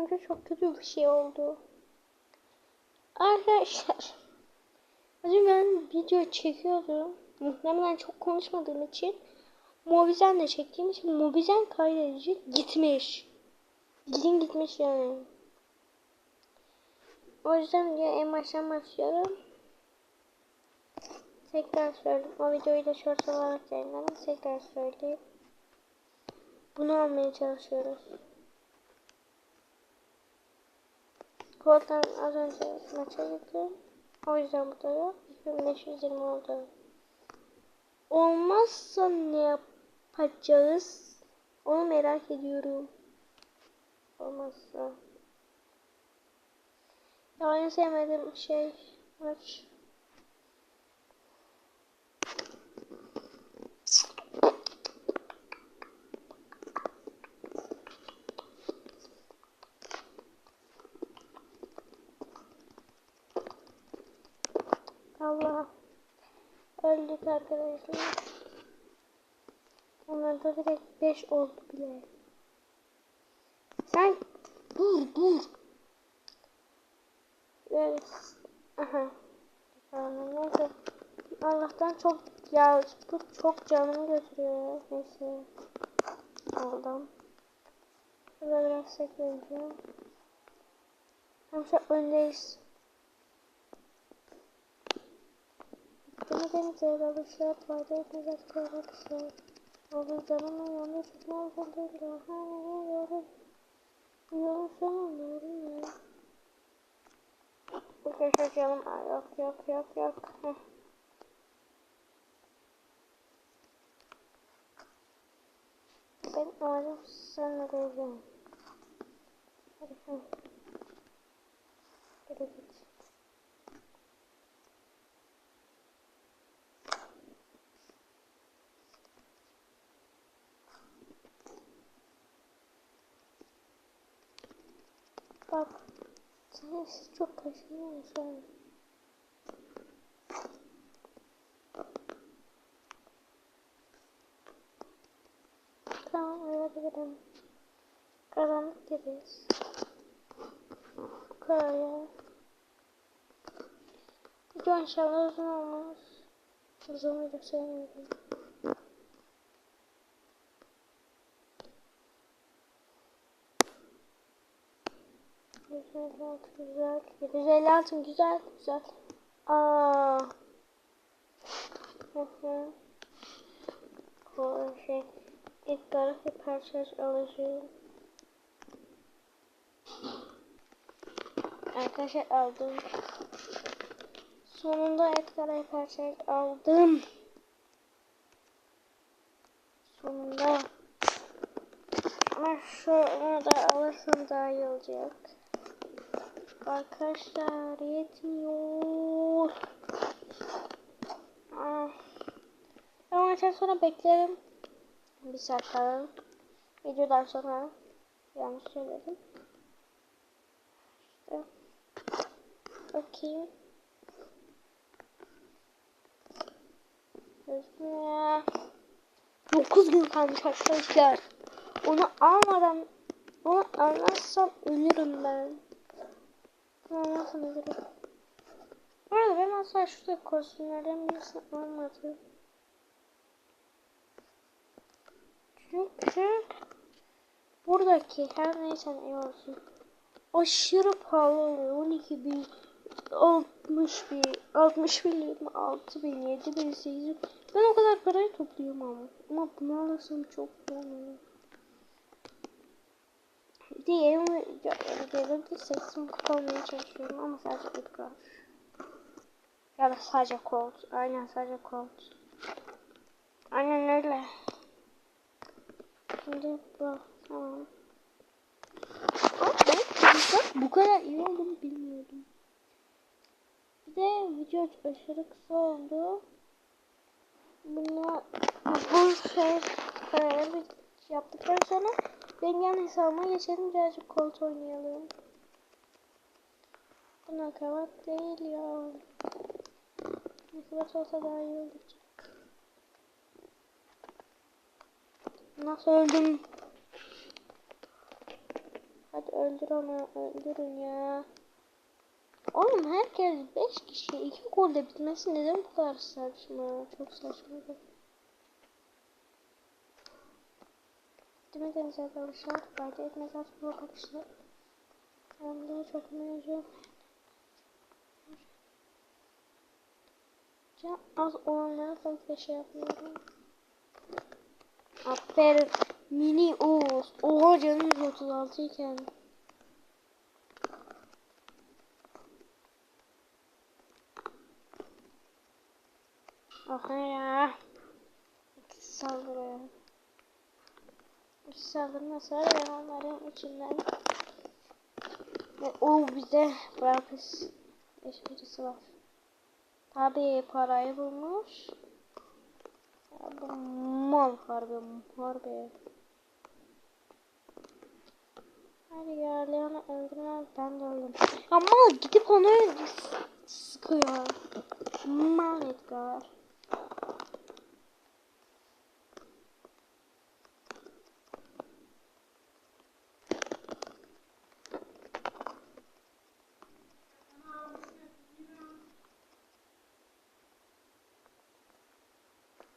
bence çok kötü bir şey oldu. Arkadaşlar. Az önce ben video çekiyordum. Muhtemelen çok konuşmadığım için. Mobizen de çektiğim için Mobizen kaydedici gitmiş. Gidin gitmiş yani. O yüzden videoya en baştan başlıyorum. Tekrar söyleyeyim. O videoyu da short olarak yayınladım. Tekrar söyleyeyim. Bunu almaya çalışıyoruz. Koltan az önce maça gittim. O yüzden bu da yok. 2520 oldu. Olmazsa ne yapacağız? Onu merak ediyorum. Olmazsa. Ya en sevmediğim şey maç. Allah. Öldük arkadaşlar. Onlar da direkt 5 oldu bile. Sen dur dur. Evet. Aha. Neyse. Allah'tan çok ya bu çok canımı götürüyor. Neyse. Aldım. Şurada biraz sektireceğim. Hem şu öndeyiz. Beni denize alışıyor. Fayda etmez artık arkadaşlar. Olur canımın yanında çok mazur değil. Ha ne yolu. Bu yolun sonunda ya. Arkadaşlar canım. Aa, yok yok yok yok. Heh. Ben amacım seninle geleceğim. Hadi hadi. Bak. Sen çok kaşınıyorsun. Tamam öğrenebilirim. Karanlık gibiyiz. Bu kadar ya. Video inşallah uzun olmaz. Uzun video sevmiyorum. Güzel, güzel. 756 güzel, güzel. Aa. Bu şey. İlk taraf hiperşarj alıcı. Arkadaşlar aldım. Sonunda Edgar hiperşarj aldım. Sonunda. Ama şunu da alırsam daha iyi olacak. Arkadaşlar yetmiyor. Ah. Ben maçtan sonra beklerim. Bir saat falan. Videodan sonra yanlış söyledim. İşte. Bakayım. Gözüme. 9 gün kalmış arkadaşlar. Onu almadan onu almazsam ölürüm ben. Olmasın ölürüm. Bu arada ben asla şurada kostümlerden birisini almadım. Çünkü buradaki her neyse ne olsun aşırı pahalı oluyor. 12 bin 60 bin 60 bin 26 bin 7 bin 8 bin ben o kadar parayı topluyorum ama ama bunu alırsam çok pahalı diyelim diyelim ki 80 kupa çalışıyorum ama sadece Edgar ya da sadece Colt aynen sadece Colt aynen öyle Şimdi bu tamam. Okay, bu kadar iyi olduğunu bilmiyordum. Bir de video aşırı kısa oldu. Bunu bu şey kararı yaptıktan sonra Bengen hesabıma geçelim birazcık kolt oynayalım. Bu nakavat değil ya. Nakavat olsa daha iyi olacak. Nasıl öldüm? Hadi öldür onu. Öldürün ya. Oğlum herkes 5 kişi 2 golde bitmesi neden bu kadar saçma? Çok saçma. Ki arkadaşlar fayda etmez artık bu arkadaşlar. Ben de çok. Can az olanlara fazla şey yapmıyorum. Aferin. Mini Oğuz. Oha canım 136 iken. Aha ya. Saldırıyor. Saldırmasa ben onların içinden. Ve o bize bırakız. Eşkirisi var. Tabii parayı bulmuş. Ya bu mal harbi harbi. Hadi ya Leon'u öldürmez ben de öldüm. Ya mal gidip onu sıkıyor. Mal Edgar.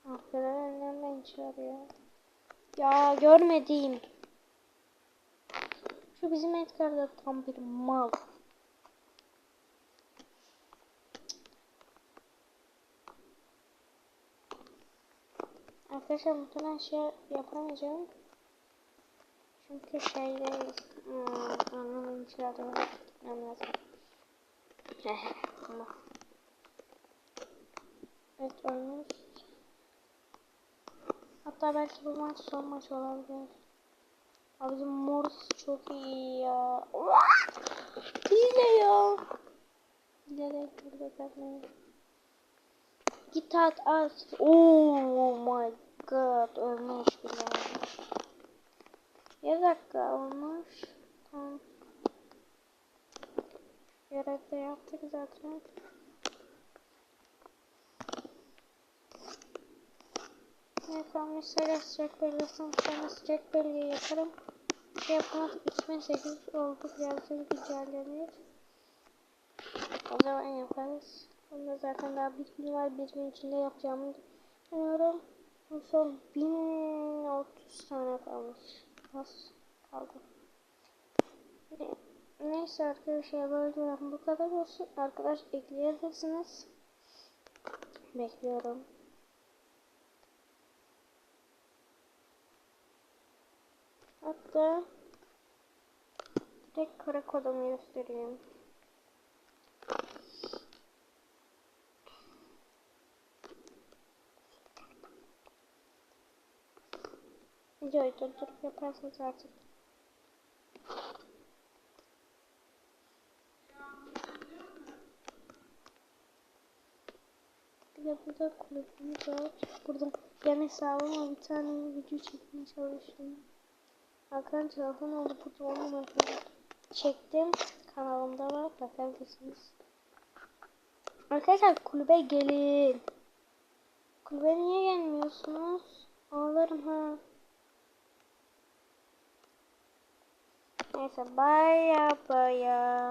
Aferin annemden çağırıyor. Ya görmedim. Şu bizim Edgar tam bir mal. Arkadaşlar muhtemelen şey yapamayacağım. Çünkü şeydeyiz. Hmm, anlamın çağırdığını gitmem lazım. Tamam. Evet ölmüş. Hatta belki bu maç son maç olabilir. Abi bizim Morris çok iyi ya. Hile ya. Hile de burada bakmayın. Git at at. Oh my god ölmüş bile. Bir dakika olmuş. Tamam. Görevde yaptık zaten. Ben mesela sıcak bölgesini sonra sıcak bölgeyi yaparım. Şey yapmak 2800 oldu birazdan güncellenir. O zaman yaparız. Onda zaten daha bir var. Bir gün içinde yapacağımı düşünüyorum. Son 1030 tane kalmış. Az kaldı. Neyse arkadaşlar böyle bu kadar olsun. Arkadaş ekleyebilirsiniz. Bekliyorum. Hatta tek kara kodumu göstereyim. Videoyu durdurup yaparsanız artık. Bir de burada kulübümüz var. Burada yan hesabıma bir tane video çekmeye çalıştım. Hakan oldu burada onu çektim. Kanalımda var bakabilirsiniz. Arkadaşlar kulübe gelin. Kulübe niye gelmiyorsunuz? Ağlarım ha. Neyse baya baya.